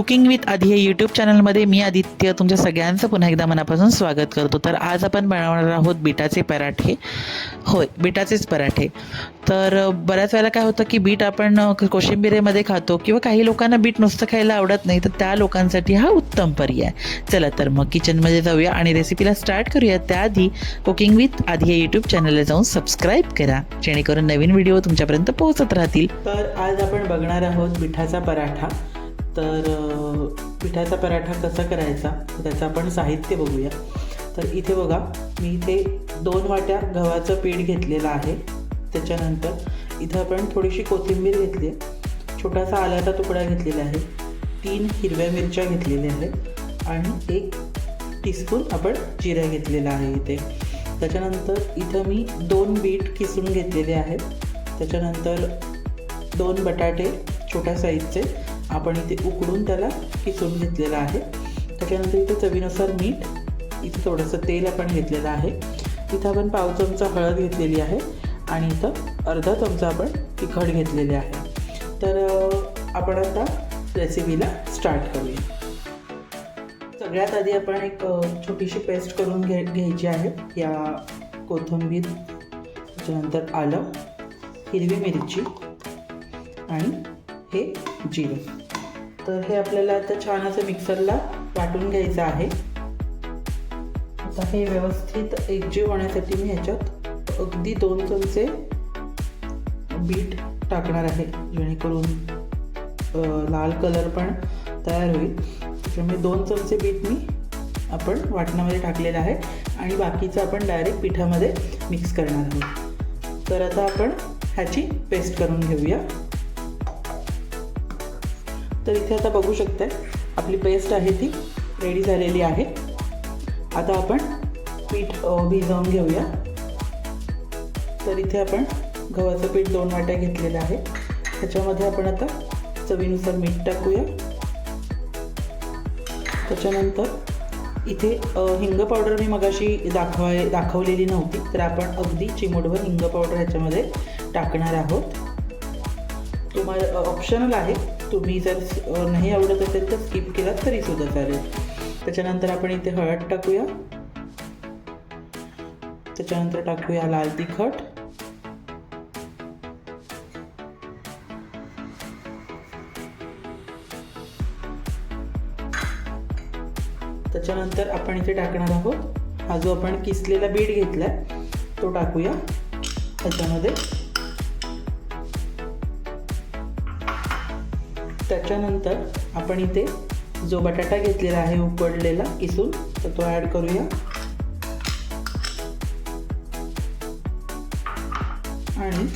Cooking with आधी हे YouTube चॅनलमध्ये मी आदित्य तुमच्या सगळ्यांचं पुन्हा एकदा मनापासून स्वागत करतो. तर आज आपण बनवणार आहोत बीटाचे पराठे. होय बीटाचेच पराठे. तर बऱ्याच वेळेला काय होतं की बीट आपण कोशिंबिरेमध्ये कोशिंबिरीमध्ये खातो किंवा काही लोकांना बीट नुसतं खायला आवडत नाही तर त्या लोकांसाठी हा उत्तम पर्याय चला तर मग किचनमध्ये जाऊया आणि रेसिपीला स्टार्ट करूया. त्याआधी कुकिंग विथ आधी हे यूट्यूब चॅनलला जाऊन सबस्क्राईब करा. जेणेकरून नवीन व्हिडिओ तुमच्यापर्यंत पोहोचत राहतील. तर आज आपण बघणार आहोत बिठाचा पराठा. तर पिठाचा पराठा कसा करायचा त्याचं आपण साहित्य बघूया. तर इथे बघा मी इथे दोन वाट्या गव्हाचं पीठ घेतलेलं आहे. त्याच्यानंतर इथं आपण थोडीशी कोथिंबीर घेतली आहे. छोटासा आल्याचा तुकडा घेतलेला आहे. तीन हिरव्या मिरच्या घेतलेल्या आहेत. आणि एक टीस्पून आपण जिरा घेतलेला आहे इथे. त्याच्यानंतर इथं मी दोन बीट किसून घेतलेले आहेत. त्याच्यानंतर दोन बटाटे छोट्या साईजचे आपण इथे उकडून त्याला किसून घेतलेलं आहे. त्याच्यानंतर इथे चवीनुसार मीठ इथे थोडंसं तेल आपण घेतलेलं आहे. इथं आपण पाव चमचा हळद घेतलेली आहे आणि इथं अर्धा चमचा आपण तिखट घेतलेले आहे. तर आपण आता रेसिपीला स्टार्ट करूया. सगळ्यात आधी आपण एक छोटीशी पेस्ट करून घे घ्यायची आहे. या कोथिंबीर त्याच्यानंतर आलं हिरवी मिरची आणि हे जिरं. तर हे आपल्याला आता छान असं मिक्सरला वाटून घ्यायचं आहे. आता हे व्यवस्थित एकजीव होण्यासाठी मी ह्याच्यात अगदी दोन चमचे बीट टाकणार आहे जेणेकरून लाल कलर पण तयार होईल. त्याच्यामुळे दोन चमचे बीट मी आपण वाटणामध्ये टाकलेलं आहे आणि बाकीचं आपण डायरेक्ट पिठामध्ये मिक्स करणार आहोत. तर आता आपण ह्याची पेस्ट करून घेऊया. तर इथे आता बघू शकताय आपली पेस्ट आहे ती रेडी झालेली आहे. आता आपण पीठ भिजवून घेऊया. तर इथे आपण गव्हाचं पीठ दोन वाट्या घेतलेलं आहे. त्याच्यामध्ये आपण आता चवीनुसार मीठ टाकूया. त्याच्यानंतर इथे हिंग पावडर मी मगाशी दाखवाय दाखवलेली नव्हती तर आपण अगदी चिमूटभर हिंग पावडर ह्याच्यामध्ये टाकणार आहोत. तुम्हाला ऑप्शनल आहे. तुम्ही जर नाही आवडत असेल तर स्किप केला तरी सुद्धा चालेल. त्याच्यानंतर आपण इथे हळद टाकूया. त्याच्यानंतर टाकूया लाल तिखट. त्याच्यानंतर आपण इथे टाकणार आहोत. हा जो आपण किसलेला बीट घेतला तो टाकूया. त्याच्यामध्ये त्याच्यानंतर आपण इथे जो बटाटा घेतलेला आहे उकडलेला किसून तर तो ॲड करूया. आणि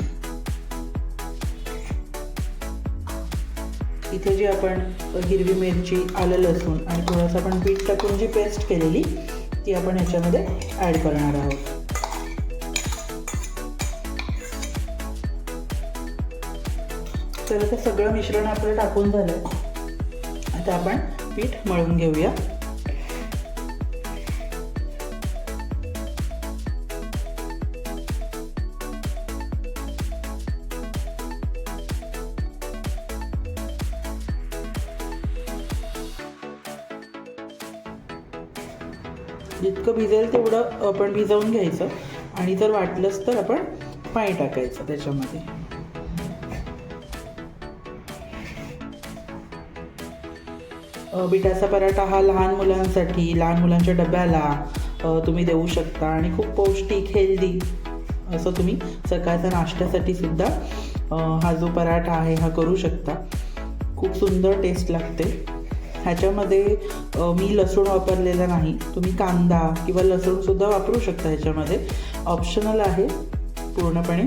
इथे जी आपण हिरवी मिरची आलं लसूण आणि थोडंसं आपण पीठ टाकून जी पेस्ट केलेली ती आपण याच्यामध्ये ॲड करणार आहोत. तर ते सगळं मिश्रण आपलं टाकून झालं. आता आपण पीठ मळून घेऊया. जितकं भिजेल तेवढं आपण भिजवून घ्यायचं. आणि जर वाटलंच तर आपण पाणी टाकायचं त्याच्यामध्ये. बिटाचा पराठा हा लहान मुलांसाठी लहान मुलांच्या डब्याला तुम्ही देऊ शकता आणि खूप पौष्टिक हेल्दी असं तुम्ही सकाळच्या नाश्त्यासाठी सुद्धा हा जो पराठा आहे हा करू शकता. खूप सुंदर टेस्ट लागते. ह्याच्यामध्ये मी लसूण वापरलेला नाही. तुम्ही कांदा किंवा लसूणसुद्धा वापरू शकता ह्याच्यामध्ये. ऑप्शनल आहे पूर्णपणे.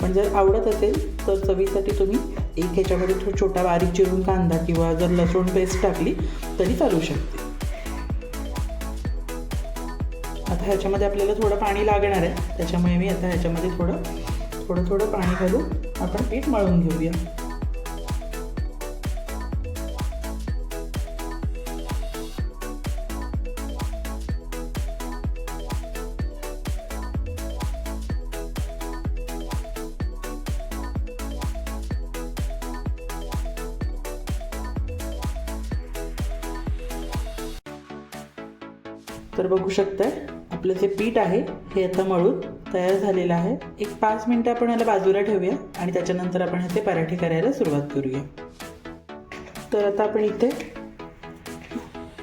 पण जर आवडत असेल तर चवीसाठी तुम्ही एक ह्याच्यामध्ये थो छोटा बारीक चिरून कांदा किंवा जर लसूण पेस्ट टाकली तरी चालू शकते. आता ह्याच्यामध्ये आपल्याला थोडं पाणी लागणार आहे. त्याच्यामुळे मी आता ह्याच्यामध्ये थोडं थोडं थोडं पाणी घालून आपण पीठ मळून घेऊया. तर बघू शकताय आपलं जे पीठ आहे हे आता मळून तयार झालेलं आहे. एक पाच मिनटं आपण याला बाजूला ठेवूया आणि त्याच्यानंतर आपण ह्याचे पराठे करायला सुरुवात करूया. तर आता आपण इथे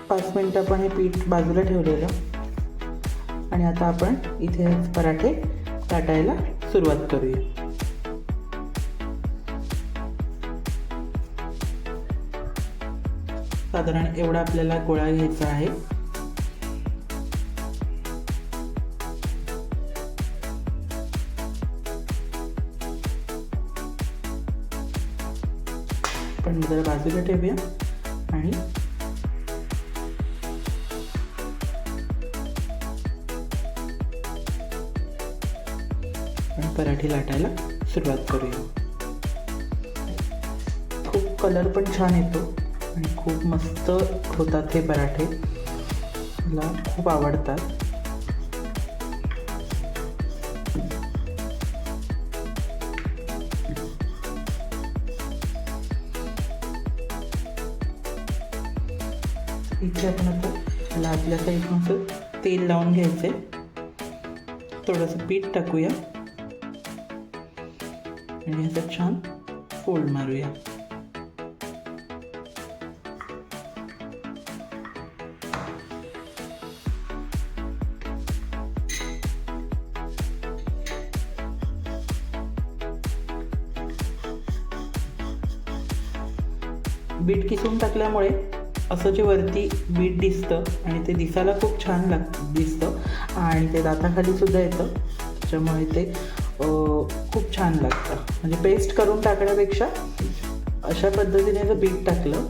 पाच मिनटं आपण हे पीठ बाजूला ठेवलेलं. आणि आता आपण इथे पराठे काटायला सुरुवात करूया. साधारण एवढा आपल्याला गोळा घ्यायचा आहे. पण जरा बाजूला ठेवूया. आणि पराठी पराठे लाटायला सुरुवात करूया. खूप कलर पण छान येतो आणि खूप मस्त होतात हे पराठे. मला खूप आवडतात. इथे आपण आता याला आपल्या साईडनं तेल लावून घ्यायचे थोडंसं पीठ टाकूया. आणि असं छान फोल्ड मारूया. बीट किसून टाकल्यामुळे असं जे वरती बीट दिसतं आणि ते दिसायला खूप छान लाग दिसतं. आणि ते दाताखाली सुद्धा येतं. त्याच्यामुळे ते खूप छान लागतं. म्हणजे पेस्ट करून टाकण्यापेक्षा अशा पद्धतीने जर बीट टाकलं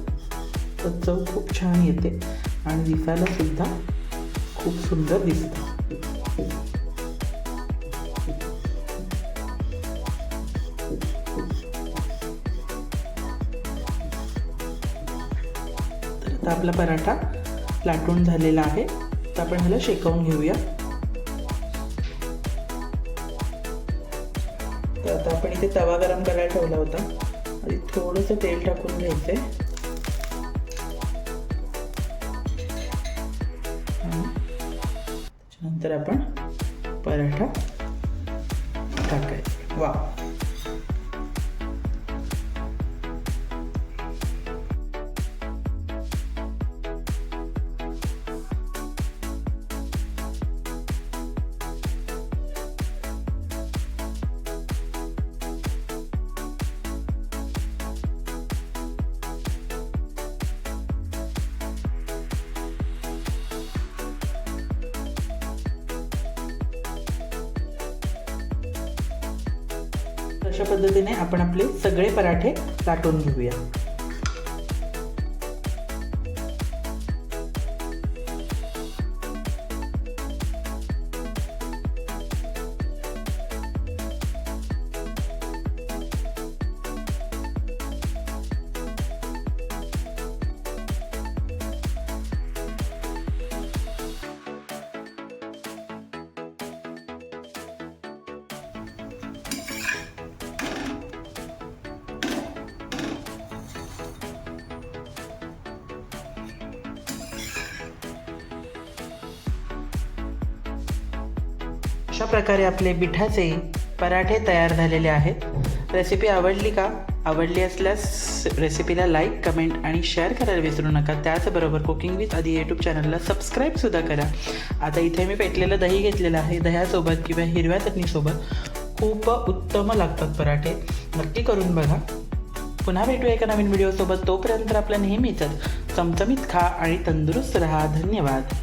तर चव खूप छान येते. आणि दिसायला सुद्धा खूप सुंदर दिसतं. तर आता आपला पराठा लाटून झालेला आहे. तर आपण ह्याला शेकवून घेऊया. तर आता आपण इथे तवा गरम करायला ठेवला होता. आणि थोडंसं तेल टाकून घ्यायचं आहे त्याच्यानंतर आपण पराठा टाकायचा. वा. अशा पद्धतीने आपण आपले सगळे पराठे लाटून घेऊया. अशा प्रकारे आपले पिठाचे पराठे तयार झालेले आहेत. रेसिपी आवडली का? आवडली असल्यास रेसिपीला लाईक कमेंट आणि शेअर करायला विसरू नका. त्याचबरोबर कुकिंग विथ आधी यूट्यूब चॅनलला सबस्क्राईबसुद्धा करा. आता इथे मी पेटलेलं दही घेतलेलं आहे. दह्यासोबत किंवा हिरव्या चटणीसोबत खूप उत्तम लागतात पराठे. नक्की करून बघा. पुन्हा भेटूया एका नवीन व्हिडिओसोबत तोपर्यंत आपलं नेहमीच चमचमीत खा आणि तंदुरुस्त रहा. धन्यवाद.